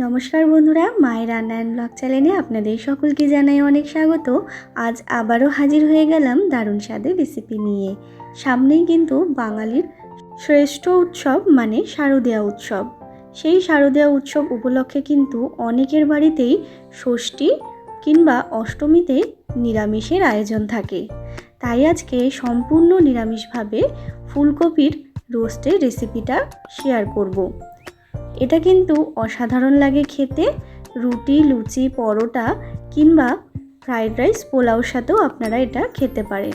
নমস্কার বন্ধুরা, মায়ের রান্না অ্যান্ড ব্লগ চ্যানেলে আপনাদের সকলকে জানাই অনেক স্বাগত। আজ আবারও হাজির হয়ে গেলাম দারুণ স্বাদের রেসিপি নিয়ে। সামনেই কিন্তু বাঙালির শ্রেষ্ঠ উৎসব মানে শারদীয়া উৎসব। সেই শারদীয়া উৎসব উপলক্ষে কিন্তু অনেকের বাড়িতেই ষষ্ঠী কিংবা অষ্টমীতে নিরামিষের আয়োজন থাকে। তাই আজকে সম্পূর্ণ নিরামিষভাবে ফুলকপির রোস্টের রেসিপিটা শেয়ার করব। এটা কিন্তু অসাধারণ লাগে খেতে। রুটি, লুচি, পরোটা কিংবা ফ্রাইড রাইস, পোলাওর সাথেও আপনারা এটা খেতে পারেন।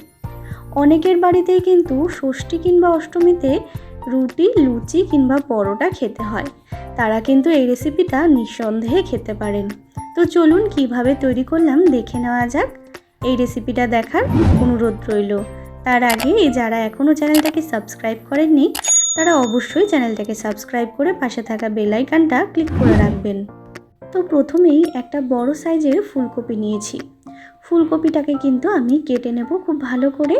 অনেকের বাড়িতেই কিন্তু ষষ্ঠী কিংবা অষ্টমীতে রুটি, লুচি কিংবা পরোটা খেতে হয়। তারা কিন্তু এই রেসিপিটা নিঃসন্দেহে খেতে পারেন। তো চলুন কীভাবে তৈরি করলাম দেখে নেওয়া যাক। এই রেসিপিটা দেখার অনুরোধ রইল। তার আগে যারা এখনও চ্যানেলটাকে সাবস্ক্রাইব করেননি তারা অবশ্যই চ্যানেলটাকে সাবস্ক্রাইব করে পাশে থাকা বেল আইকনটা ক্লিক করে রাখবেন। তো প্রথমেই একটা বড় সাইজের ফুলকপি নিয়েছি। ফুলকপিটাকে কিন্তু আমি কেটে নেব খুব ভালো করে।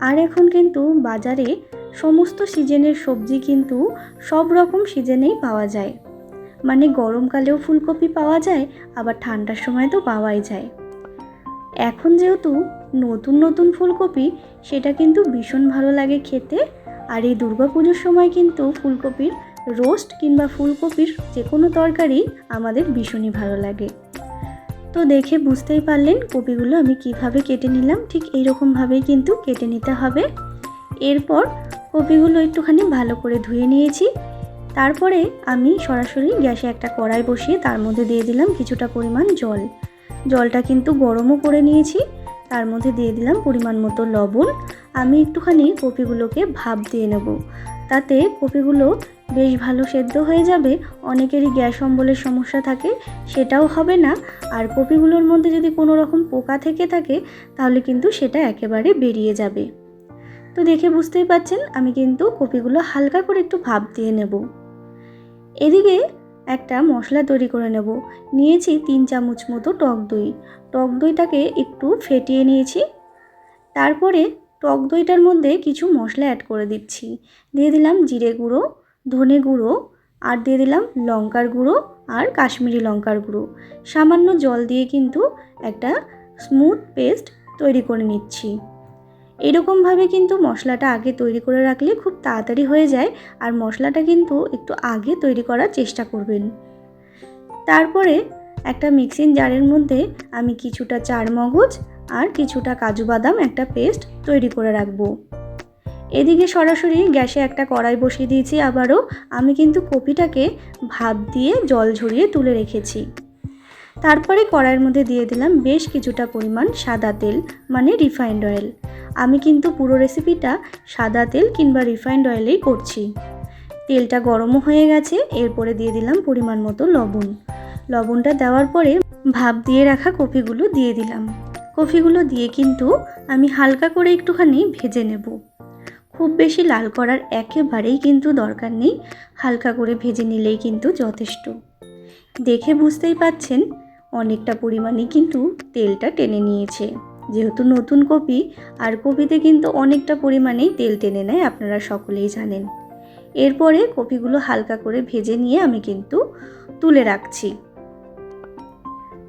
আর এখন কিন্তু বাজারে সমস্ত সিজনের সবজি কিন্তু সব রকম সিজনেই পাওয়া যায়। মানে গরমকালেও ফুলকপি পাওয়া যায়, আবার ঠান্ডার সময় তো পাওয়াই যায়। এখন যেহেতু নতুন নতুন ফুলকপি, সেটা কিন্তু ভীষণ ভালো লাগে খেতে। আর এই দুর্গাপুজোর সময় কিন্তু ফুলকপির রোস্ট কিংবা ফুলকপির যে কোনো তরকারি আমাদের ভীষণই ভালো লাগে। তো দেখে বুঝতেই পারলেন কপিগুলো আমি কীভাবে কেটে নিলাম, ঠিক এই এইরকমভাবেই কিন্তু কেটে নিতে হবে। এরপর কপিগুলো একটুখানি ভালো করে ধুয়ে নিয়েছি। তারপরে আমি সরাসরি গ্যাসে একটা কড়াই বসিয়ে তার মধ্যে দিয়ে দিলাম কিছুটা পরিমাণ জল। জলটা কিন্তু গরমও করে নিয়েছি, তার মধ্যে দিয়ে দিলাম পরিমাণ মতো লবণ। আমি একটুখানি কপিগুলোকে ভাপ দিয়ে নেব। তাতে কপিগুলো বেশ ভালো সেদ্ধ হয়ে যাবে, অনেকেরই গ্যাস অম্বলের সমস্যা থাকে, সেটাও হবে না। আর কপিগুলোর মধ্যে যদি কোনো রকম পোকা থেকে থাকে, তাহলে কিন্তু সেটা একেবারে বেরিয়ে যাবে। তো দেখে বুঝতেই পাচ্ছেন, আমি কিন্তু কপিগুলো হালকা করে একটু ভাপ দিয়ে নেব। এদিকে একটা মশলা তৈরি করে নেব। নিয়েছি তিন চামচ মতো টক দই। টক দইটাকে একটু ফেটিয়ে নিয়েছি। তারপরে টক দইটার মধ্যে কিছু মশলা অ্যাড করে দিচ্ছি। দিয়ে দিলাম জিরে গুঁড়ো, ধনে গুঁড়ো, আর দিয়ে দিলাম লঙ্কার গুঁড়ো আর কাশ্মীরি লঙ্কার গুঁড়ো। সামান্য জল দিয়ে কিন্তু একটা স্মুথ পেস্ট তৈরি করে নিচ্ছি। এরকমভাবে কিন্তু মশলাটা আগে তৈরি করে রাখলে খুব তাড়াতাড়ি হয়ে যায় আর মশলাটা কিন্তু একটু আগে তৈরি করার চেষ্টা করবেন। তারপরে একটা মিক্সিং জারের মধ্যে আমি কিছুটা চার মগজ আর কিছুটা কাজু বাদাম একটা পেস্ট তৈরি করে রাখব। এদিকে সরাসরি গ্যাসে একটা কড়াই বসিয়ে দিয়েছি আবারও। আমি কিন্তু কপিটাকে ভাপ দিয়ে জল ঝরিয়ে তুলে রেখেছি। তারপরে কড়াইয়ের মধ্যে দিয়ে দিলাম বেশ কিছুটা পরিমাণ সাদা তেল মানে রিফাইন্ড অয়েল আমি কিন্তু পুরো রেসিপিটা সাদা তেল কিংবা রিফাইন্ড অয়েলেই করছি। তেলটা গরমও হয়ে গেছে, এরপরে দিয়ে দিলাম পরিমাণ মতো লবণ। লবণটা দেওয়ার পরে ভাপ দিয়ে রাখা কপিগুলো দিয়ে দিলাম। কফিগুলো দিয়ে কিন্তু আমি হালকা করে একটুখানি ভেজে নেব। খুব বেশি লাল করার একেবারেই কিন্তু দরকার নেই, হালকা করে ভেজে নিলেই কিন্তু যথেষ্ট। দেখে বুঝতেই পাচ্ছেন, অনেকটা পরিমাণে কিন্তু তেলটা টেনে নিয়েছে। যেহেতু নতুন কপি, আর কপিতে কিন্তু অনেকটা পরিমাণেই তেল টেনে নেয় আপনারা সকলেই জানেন। এরপরে কপিগুলো হালকা করে ভেজে নিয়ে আমি কিন্তু তুলে রাখছি।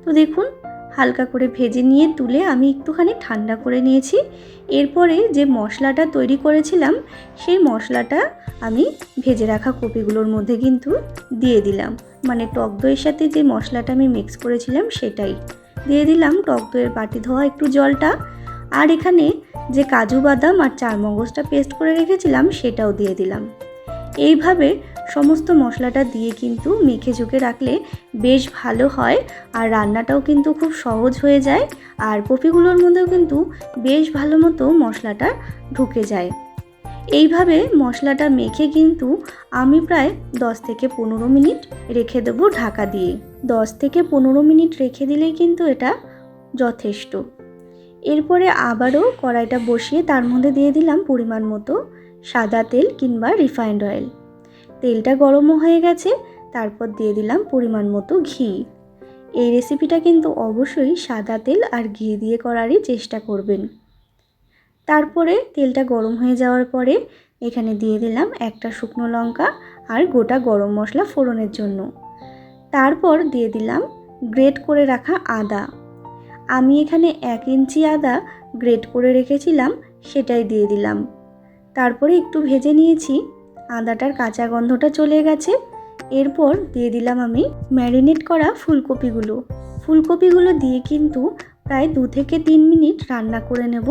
তো দেখুন হালকা করে ভেজে নিয়ে তুলে আমি একটুখানি ঠান্ডা করে নিয়েছি। এরপরে যে মশলাটা তৈরি করেছিলাম, সেই মশলাটা আমি ভেজে রাখা কপিগুলোর মধ্যে কিন্তু দিয়ে দিলাম। মানে টক দইয়ের সাথে যে মশলাটা আমি মিক্স করেছিলাম, সেটাই। দিয়ে দিলাম টক দইয়ের বাটি ধোয়া একটু জলটা। আর এখানে যে কাজু বাদাম আর চারমগজটা পেস্ট করে রেখেছিলাম, সেটাও দিয়ে দিলাম। এইভাবে সমস্ত মশলাটা দিয়ে কিন্তু মেখে ঝুঁকে রাখলে বেশ ভালো হয় আর রান্নাটাও কিন্তু খুব সহজ হয়ে যায় আর কপিগুলোর মধ্যেও কিন্তু বেশ ভালো মতো মশলাটা ঢুকে যায়। এইভাবে মশলাটা মেখে কিন্তু আমি প্রায় 10 থেকে পনেরো মিনিট রেখে দেবো ঢাকা দিয়ে। 10 থেকে পনেরো মিনিট রেখে দিলেই কিন্তু এটা যথেষ্ট। এরপরে আবারও কড়াইটা বসিয়ে তার মধ্যে দিয়ে দিলাম পরিমাণ মতো সাদা তেল কিংবা রিফাইন্ড অয়েল। তেলটা গরমও হয়ে গেছে, তারপর দিয়ে দিলাম পরিমাণ মতো ঘি। এই রেসিপিটা কিন্তু অবশ্যই সাদা তেল আর ঘি দিয়ে করারই চেষ্টা করবেন। তারপরে তেলটা গরম হয়ে যাওয়ার পরে এখানে দিয়ে দিলাম একটা শুকনো লঙ্কা আর গোটা গরম মশলা ফোড়নের জন্য। তারপর দিয়ে দিলাম গ্রেট করে রাখা আদা। আমি এখানে এক ইঞ্চি আদা গ্রেট করে রেখেছিলাম, সেটাই দিয়ে দিলাম। তারপরে একটু ভেজে নিয়েছি আদাটার কাঁচা গন্ধটা চলে গেছে। এরপর দিয়ে দিলাম আমি ম্যারিনেট করা ফুলকপিগুলো। ফুলকপিগুলো দিয়ে কিন্তু প্রায় দু থেকে তিন মিনিট রান্না করে নেব।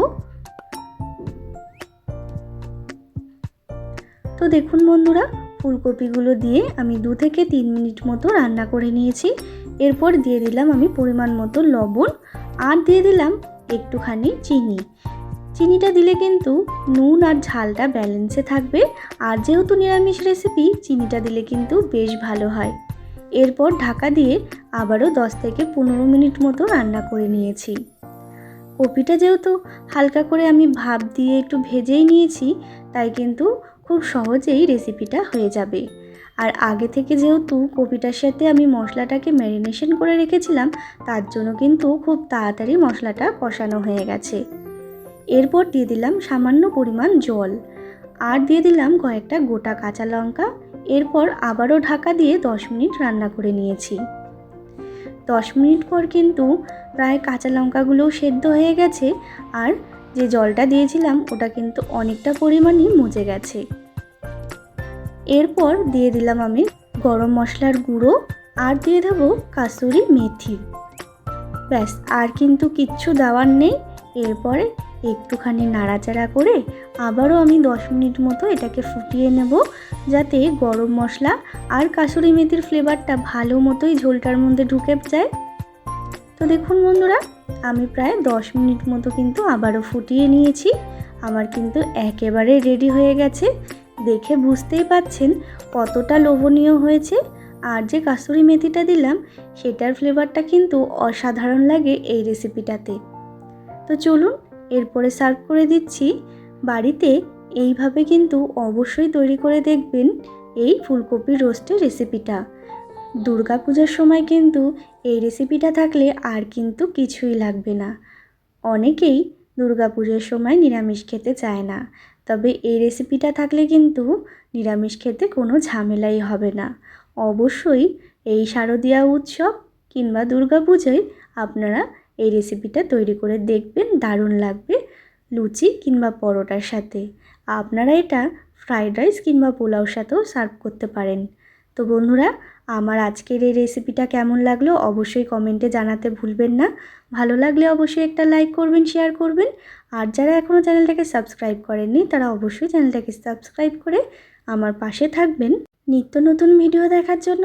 তো দেখুন বন্ধুরা, ফুলকপিগুলো দিয়ে আমি দু থেকে তিন মিনিট মতো রান্না করে নিয়েছি। এরপর দিয়ে দিলাম আমি পরিমাণ মতো লবণ। আর দিয়ে দিলাম একটুখানি চিনি। চিনিটা দিলে কিন্তু নুন আর ঝালটা ব্যালেন্সে থাকবে। আর যেহেতু নিরামিষ রেসিপি চিনিটা দিলে কিন্তু বেশ ভালো হয়। এরপর ঢাকা দিয়ে আবারও দশ থেকে পনেরো মিনিট মতো রান্না করে নিয়েছি। কপিটা যেহেতু হালকা করে আমি ভাপ দিয়ে একটু ভেজেই নিয়েছি, তাই কিন্তু খুব সহজেই রেসিপিটা হয়ে যাবে। আর আগে থেকে যেহেতু কপিটার সাথে আমি মশলাটাকে ম্যারিনেশন করে রেখেছিলাম, তার জন্য কিন্তু খুব তাড়াতাড়ি মশলাটা কষানো হয়ে গেছে। এরপর দিয়ে দিলাম সামান্য পরিমাণ জল। আর দিয়ে দিলাম কয়েকটা গোটা কাঁচা লঙ্কা। এরপর আবারও ঢাকা দিয়ে দশ মিনিট রান্না করে নিয়েছি। দশ মিনিট পর কিন্তু প্রায় কাঁচা লঙ্কাগুলোও সেদ্ধ হয়ে গেছে। আর যে জলটা দিয়েছিলাম, ওটা কিন্তু অনেকটা পরিমাণই মজে গেছে। এরপর দিয়ে দিলাম আমি গরম মশলার গুঁড়ো। আর দিয়ে দেবো কাসুরি মেথি। ব্যাস, আর কিন্তু কিচ্ছু দেওয়ার নেই। এরপরে একটুখানি নাড়াচাড়া করে আবারও আমি দশ মিনিট মতো এটাকে ফুটিয়ে নেব যাতে গরম মশলা আর কাসুরি মেথির ফ্লেভারটা ভালো মতোই ঝোলটার মধ্যে ঢুকে যায়। তো দেখুন বন্ধুরা, আমি প্রায় দশ মিনিট মতো কিন্তু আবারও ফুটিয়ে নিয়েছি। আমার কিন্তু একেবারে রেডি হয়ে গেছে। দেখে বুঝতেই পাচ্ছেন কতটা লোভনীয় হয়েছে। আর যে কাসুরি মেথিটা দিলাম, সেটার ফ্লেভারটা কিন্তু অসাধারণ লাগে এই রেসিপিটাতে তো চলুন এরপরে সার্ভ করে দিচ্ছি। বাড়িতে এইভাবে কিন্তু অবশ্যই তৈরি করে দেখবেন এই ফুলকপির রোস্টের রেসিপিটা। দুর্গাপূজার সময় কিন্তু এই রেসিপিটা থাকলে আর কিন্তু কিছুই লাগবে না। অনেকেই দুর্গাপুজোর সময় নিরামিষ খেতে চায় না, তবে এই রেসিপিটা থাকলে কিন্তু নিরামিষ খেতে কোনো ঝামেলাই হবে না। অবশ্যই এই শারদীয়া উৎসব কিংবা দুর্গাপুজোয় আপনারা এই রেসিপিটা তৈরি করে দেখবেন, দারুণ লাগবে লুচি কিংবা পরোটার সাথে। আপনারা এটা ফ্রাইড রাইস কিংবা পোলাওর সাথেও সার্ভ করতে পারেন। তো বন্ধুরা, আমার আজকের এই রেসিপিটা কেমন লাগল অবশ্যই কমেন্টে জানাতে ভুলবেন না। ভালো লাগলে অবশ্যই একটা লাইক করবেন শেয়ার করবেন। আর যারা এখনও চ্যানেলটাকে সাবস্ক্রাইব করেননি, তারা অবশ্যই চ্যানেলটাকে সাবস্ক্রাইব করে আমার পাশে থাকবেন। নিত্য নতুন ভিডিও দেখার জন্য